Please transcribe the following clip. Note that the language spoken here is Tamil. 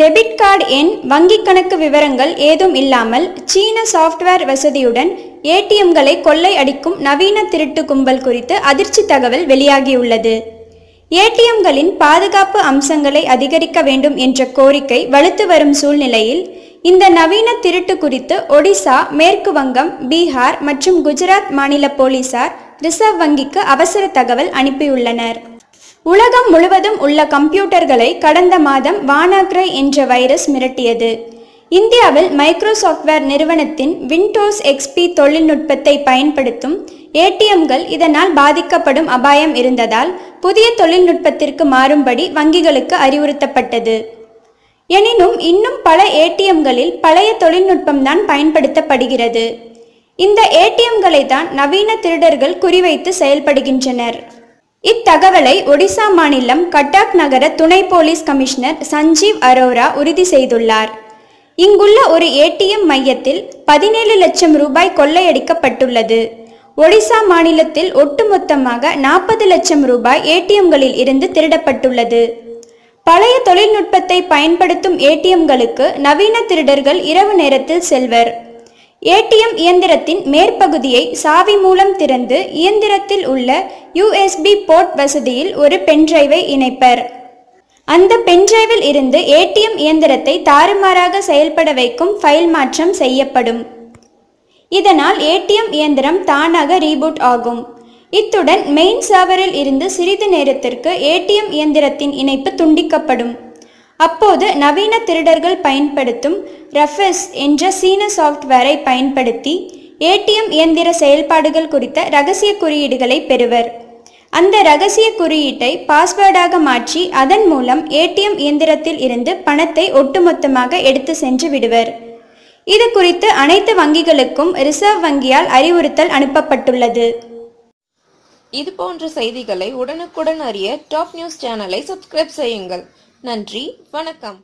டெபிட் கார்டு எண் வங்கிக் கணக்கு விவரங்கள் ஏதும் இல்லாமல் சீன சாஃப்ட்வேர் வசதியுடன் ஏடிஎம்களை கொள்ளை அடிக்கும் நவீன திருட்டு கும்பல் குறித்து அதிர்ச்சி தகவல் வெளியாகியுள்ளது. ஏடிஎம்களின் பாதுகாப்பு அம்சங்களை அதிகரிக்க வேண்டும் என்ற கோரிக்கை வலுத்து வரும் சூழ்நிலையில் இந்த நவீன திருட்டு குறித்து ஒடிசா மேற்கு வங்கம் பீகார் மற்றும் குஜராத் மாநில போலீசார் ரிசர்வ் வங்கிக்கு அவசர தகவல் அனுப்பியுள்ளனர். உலகம் முழுவதும் உள்ள கம்ப்யூட்டர்களை கடந்த மாதம் வானாக்ரை என்ற வைரஸ் மிரட்டியது. இந்தியாவில் மைக்ரோசாஃப்ட்வேர் நிறுவனத்தின் விண்டோஸ் எக்ஸ்பி தொழில்நுட்பத்தை பயன்படுத்தும் ஏடிஎம்கள் இதனால் பாதிக்கப்படும் அபாயம் இருந்ததால் புதிய தொழில்நுட்பத்திற்கு மாறும்படி வங்கிகளுக்கு அறிவுறுத்தப்பட்டது. எனினும் இன்னும் பல ஏடிஎம்களில் பழைய தொழில்நுட்பம்தான் பயன்படுத்தப்படுகிறது. இந்த ஏடிஎம்களை தான் நவீன திருடர்கள் குறிவைத்து செயல்படுகின்றனர். இத்தகவலை ஒடிசா மாநிலம் கட்டாக் நகர துணை போலீஸ் கமிஷனர் சஞ்சீவ் அரோரா உறுதி செய்துள்ளார். இங்குள்ள ஒரு ஏடிஎம் மையத்தில் பதினேழு லட்சம் ரூபாய் கொள்ளையடிக்கப்பட்டுள்ளது. ஒடிசா மாநிலத்தில் ஒட்டுமொத்தமாக நாற்பது லட்சம் ரூபாய் ஏடிஎம்களில் இருந்து திருடப்பட்டுள்ளது. பழைய தொழில்நுட்பத்தை பயன்படுத்தும் ஏடிஎம்களுக்கு நவீன திருடர்கள் இரவு நேரத்தில் செல்வர். ஏடிஎம் இயந்திரத்தின் மேற்பகுதியை சாவி மூலம் திறந்து இயந்திரத்தில் உள்ள யூஎஸ்பி போர்ட் வசதியில் ஒரு பென்டிரைவை இணைப்பர். அந்த பென்டிரைவில் இருந்து ஏடிஎம் இயந்திரத்தை தாறுமாறாக செயல்பட வைக்கும் ஃபைல் மாற்றம் செய்யப்படும். இதனால் ஏடிஎம் இயந்திரம் தானாக ரீபூட் ஆகும். இத்துடன் மெயின் சர்வரில் இருந்து சிறிது நேரத்திற்கு ஏடிஎம் இயந்திரத்தின் இணைப்பு துண்டிக்கப்படும். அப்போது நவீன திருடர்கள் பயன்படுத்தும் ரஃபஸ் என்ற சீன சாஃப்ட்வேரை பயன்படுத்தி ஏடிஎம் இயந்திர செயல்பாடுகள் குறித்த ரகசிய குறியீடுகளை பெறுவர். அந்த ரகசிய குறியீட்டை பாஸ்வேர்டாக மாற்றி அதன் மூலம் ஏடிஎம் இயந்திரத்தில் இருந்து பணத்தை ஒட்டுமொத்தமாக எடுத்து சென்று விடுவர். இது குறித்து அனைத்து வங்கிகளுக்கும் ரிசர்வ் வங்கியால் அறிவுறுத்தல் அனுப்பப்பட்டுள்ளது. இது போன்ற செய்திகளை உடனுக்குடன் அறிய டாப் நியூஸ் சேனலை சப்ஸ்கிரைப் செய்யுங்கள். நன்றி. வணக்கம்.